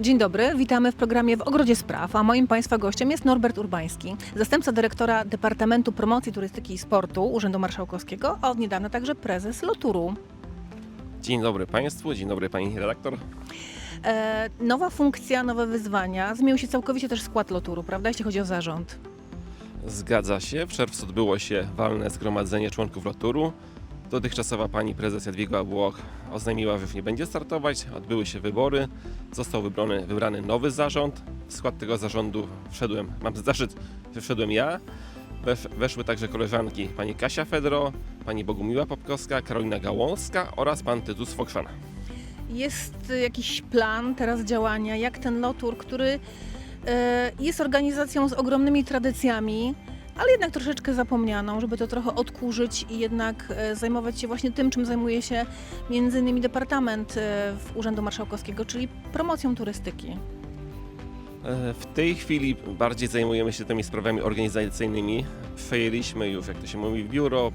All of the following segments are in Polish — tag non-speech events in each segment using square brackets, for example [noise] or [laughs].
Dzień dobry, witamy w programie w Ogrodzie Spraw, a moim Państwa gościem jest Norbert Urbański, zastępca dyrektora Departamentu Promocji Turystyki i Sportu Urzędu Marszałkowskiego, a od niedawna także prezes Loturu. Dzień dobry Państwu, dzień dobry Pani redaktor. E, nowa funkcja, nowe wyzwania, zmienił się całkowicie też skład Loturu, prawda, jeśli chodzi o zarząd. Zgadza się, w czerwcu odbyło się walne zgromadzenie członków Loturu. Dotychczasowa pani prezes Jadwiga Włoch oznajmiła, że nie będzie startować. Odbyły się wybory, został wybrany, wybrany nowy zarząd. W skład tego zarządu wszedłem, mam zaszczyt, że wszedłem ja. Wesz, weszły także koleżanki pani Kasia Fedro, pani Bogumiła Popkowska, Karolina Gałązka oraz pan Tytus Fokszan. Jest jakiś plan teraz działania, jak ten Lotur, który e, jest organizacją z ogromnymi tradycjami, ale jednak troszeczkę zapomnianą, żeby to trochę odkurzyć i jednak e, zajmować się właśnie tym, czym zajmuje się między innymi Departament e, w Urzędu Marszałkowskiego, czyli promocją turystyki. E, W tej chwili bardziej zajmujemy się tymi sprawami organizacyjnymi. Przejęliśmy już, jak to się mówi, biuro,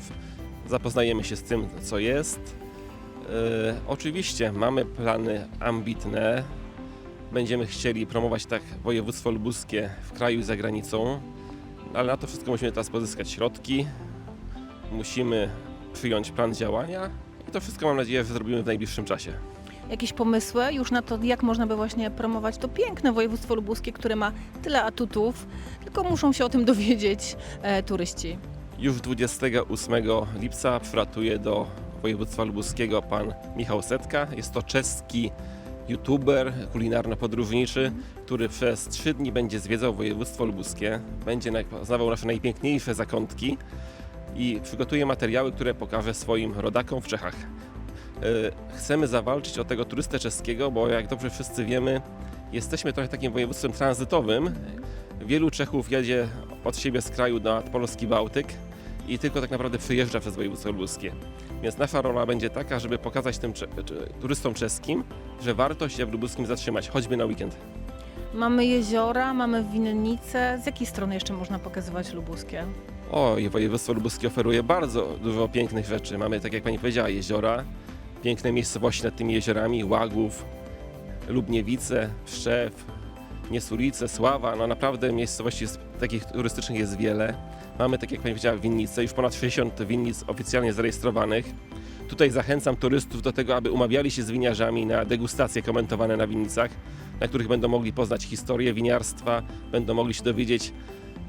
zapoznajemy się z tym, co jest. Oczywiście mamy plany ambitne. Będziemy chcieli promować tak województwo lubuskie w kraju i za granicą, ale na to wszystko musimy teraz pozyskać środki. Musimy przyjąć plan działania i to wszystko mam nadzieję, że zrobimy w najbliższym czasie. Jakieś pomysły już na to, jak można by właśnie promować to piękne województwo lubuskie, które ma tyle atutów, tylko muszą się o tym [laughs] dowiedzieć e, turyści. Już 28 lipca przylatuje do województwa lubuskiego pan Michał Setka. Jest to czeski youtuber kulinarno-podróżniczy, który przez trzy dni będzie zwiedzał województwo lubuskie. Będzie poznawał nasze najpiękniejsze zakątki i przygotuje materiały, które pokaże swoim rodakom w Czechach. E, Chcemy zawalczyć o tego turystę czeskiego, bo jak dobrze wszyscy wiemy, jesteśmy trochę takim województwem tranzytowym. Wielu Czechów jedzie od siebie z kraju na polski Bałtyk i tylko tak naprawdę przyjeżdża przez województwo lubuskie. Więc nasza rola będzie taka, żeby pokazać tym turystom czeskim, że warto się w lubuskim zatrzymać, choćby na weekend. Mamy jeziora, mamy winnice. Z jakiej strony jeszcze można pokazywać lubuskie? O, województwo lubuskie oferuje bardzo dużo pięknych rzeczy. Mamy, tak jak pani powiedziała, jeziora, piękne miejscowości nad tymi jeziorami, Łagów, Lubniewice, Szczew, Niesulice, Sława. No naprawdę miejscowości jest, takich turystycznych jest wiele. Mamy, tak jak pani powiedziała, winnice, już ponad 60 winnic oficjalnie zarejestrowanych. Tutaj zachęcam turystów do tego, aby umawiali się z winiarzami na degustacje komentowane na winnicach, na których będą mogli poznać historię winiarstwa, będą mogli się dowiedzieć,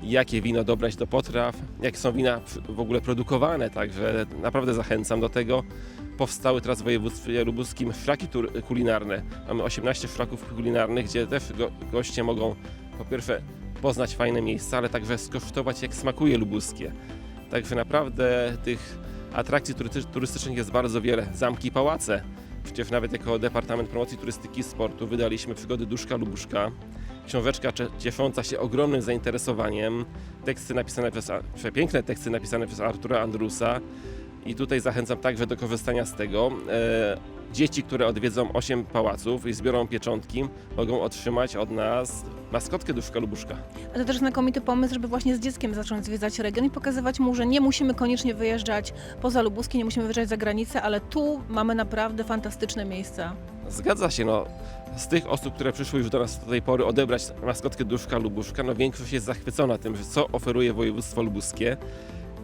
jakie wino dobrać do potraw, jak są wina w ogóle produkowane, także naprawdę zachęcam do tego. Powstały teraz w województwie lubuskim szlaki kulinarne. Mamy 18 szlaków kulinarnych, gdzie też go- goście mogą po pierwsze poznać fajne miejsca, ale także skosztować jak smakuje lubuskie. Także naprawdę tych atrakcji tury- turystycznych jest bardzo wiele. Zamki i pałace. Przecież nawet jako Departament Promocji Turystyki i Sportu wydaliśmy przygody Duszka Lubuszka. Książeczka ciesząca się ogromnym zainteresowaniem. Teksty napisane przez, przepiękne teksty napisane przez Artura Andrusa. I tutaj zachęcam także do korzystania z tego. E, dzieci, które odwiedzą 8 pałaców i zbiorą pieczątki, mogą otrzymać od nas maskotkę Duszka Lubuszka. A to też znakomity pomysł, żeby właśnie z dzieckiem zacząć zwiedzać region i pokazywać mu, że nie musimy koniecznie wyjeżdżać poza lubuskie, nie musimy wyjeżdżać za granicę, ale tu mamy naprawdę fantastyczne miejsca. Zgadza się, no. Z tych osób, które przyszły już do nas do tej pory odebrać maskotkę Duszka Lubuszka, no większość jest zachwycona tym, co oferuje województwo lubuskie,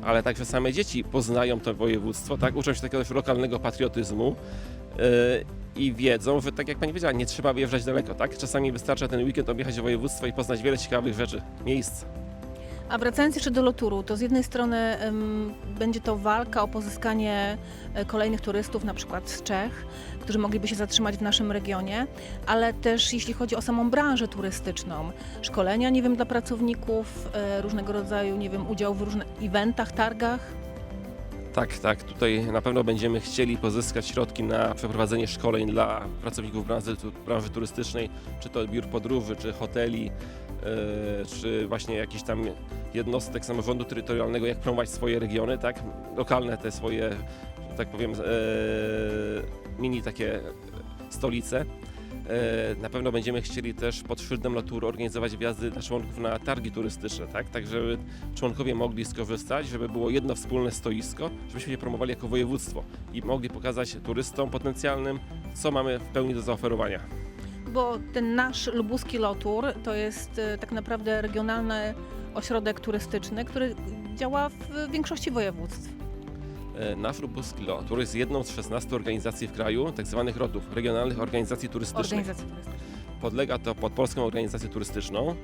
ale także same dzieci poznają to województwo, tak? Uczą się takiego lokalnego patriotyzmu yy, i wiedzą, że tak jak pani powiedziała, nie trzeba wyjeżdżać daleko, tak? Czasami wystarcza ten weekend objechać województwo i poznać wiele ciekawych rzeczy, miejsc. A wracając jeszcze do Loturu, to z jednej strony em, będzie to walka o pozyskanie e, kolejnych turystów, na przykład z Czech, którzy mogliby się zatrzymać w naszym regionie, ale też jeśli chodzi o samą branżę turystyczną, szkolenia, nie wiem, dla pracowników, e, różnego rodzaju, nie wiem, udział w różnych eventach, targach. Tak, tak. Tutaj na pewno będziemy chcieli pozyskać środki na przeprowadzenie szkoleń dla pracowników branży, branży turystycznej, czy to biur podróży, czy hoteli, czy właśnie jakichś tam jednostek samorządu terytorialnego, jak promować swoje regiony, tak? Lokalne te swoje, że tak powiem, e, mini takie stolice. E, Na pewno będziemy chcieli też pod szyldem Loturu organizować wjazdy dla członków na targi turystyczne, tak? Tak, żeby członkowie mogli skorzystać, żeby było jedno wspólne stoisko, żebyśmy się promowali jako województwo i mogli pokazać turystom potencjalnym, co mamy w pełni do zaoferowania. Bo ten nasz lubuski Lotur to jest e, tak naprawdę regionalny ośrodek turystyczny, który działa w większości województw. E, Nasz lubuski LOTUR jest jedną z 16 organizacji w kraju, tak zwanych ROTów, Regionalnych Organizacji Turystycznych. Organizacji turystycznych. Podlega to pod Polską Organizację Turystyczną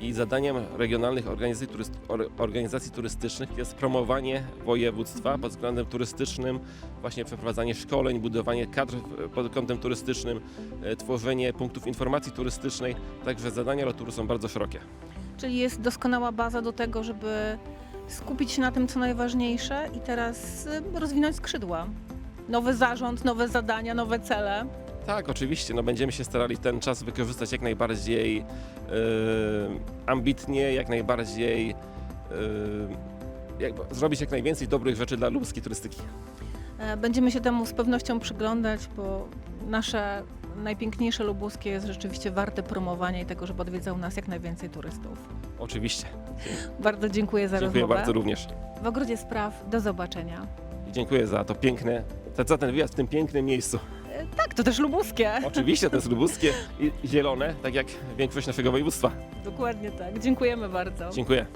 i zadaniem regionalnych organizacji, turyst, or, organizacji turystycznych jest promowanie województwa pod względem turystycznym, właśnie przeprowadzanie szkoleń, budowanie kadr pod kątem turystycznym, e, tworzenie punktów informacji turystycznej, także zadania LOTUR są bardzo szerokie. Czyli jest doskonała baza do tego, żeby skupić się na tym, co najważniejsze i teraz e, rozwinąć skrzydła. Nowy zarząd, nowe zadania, nowe cele. Tak, oczywiście. No, będziemy się starali ten czas wykorzystać jak najbardziej e, ambitnie, jak najbardziej e, jakby zrobić jak najwięcej dobrych rzeczy dla lubuskiej turystyki. E, Będziemy się temu z pewnością przyglądać, bo nasze najpiękniejsze lubuskie jest rzeczywiście warte promowania i tego, żeby odwiedzało nas jak najwięcej turystów. Oczywiście. Bardzo dziękuję za Dziękuję rozmowę. bardzo również. W Ogrodzie Spraw do zobaczenia. I dziękuję za to piękne, za ten wyjazd w tym pięknym miejscu. Tak, to też lubuskie. Oczywiście to jest lubuskie i i zielone, tak jak większość naszego województwa. Dokładnie tak. Dziękujemy bardzo. Dziękuję.